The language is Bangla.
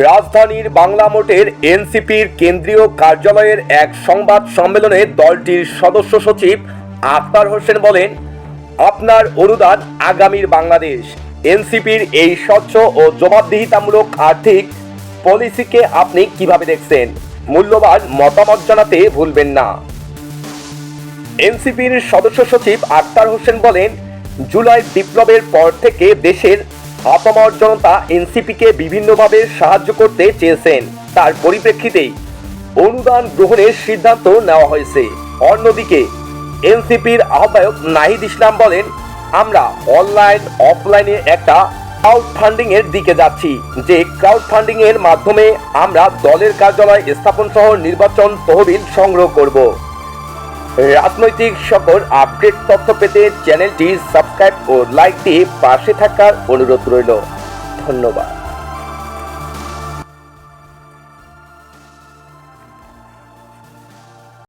রাজধানীর বাংলা মোটের এনসিপির কেন্দ্রীয় কার্যালয়ের এক সংবাদ সম্মেলনে দলটির সদস্য সচিব আক্তার হোসেন বলেন, আপনার অনুদান আগামীর বাংলাদেশ। এনসিপির এই স্বচ্ছ ও জবাবদিহিতামূলক আর্থিক পলিসিকে আপনি কীভাবে দেখছেন? মূল্যবান মতামত জানাতে ভুলবেন না। এনসিপির সদস্য সচিব আক্তার হোসেন বলেন, জুলাই বিপ্লবের পর থেকে দেশের আপামর জনতা এনসিপিকে বিভিন্নভাবে সাহায্য করতে চেয়েছেন। তার পরিপ্রেক্ষিতেই অনুদান গ্রহণের সিদ্ধান্ত নেওয়া হয়েছে। অন্যদিকে, এনসিপির আহ্বায়ক নাহিদ ইসলাম বলেন, আমরা অনলাইন, অফলাইনে একটা ক্রাউড ফান্ডিং এর দিকে যাচ্ছি, যে ক্রাউড ফান্ডিং এর মাধ্যমে আমরা দলের কার্যালয় স্থাপন সহ নির্বাচন তহবিল সংগ্রহ করব। রাজনৈতিক সকল আপডেট তথ্য পেতে চ্যানেলটি সাবস্ক্রাইব ও লাইক দিয়ে পাশে থাকার অনুরোধ রইল। ধন্যবাদ।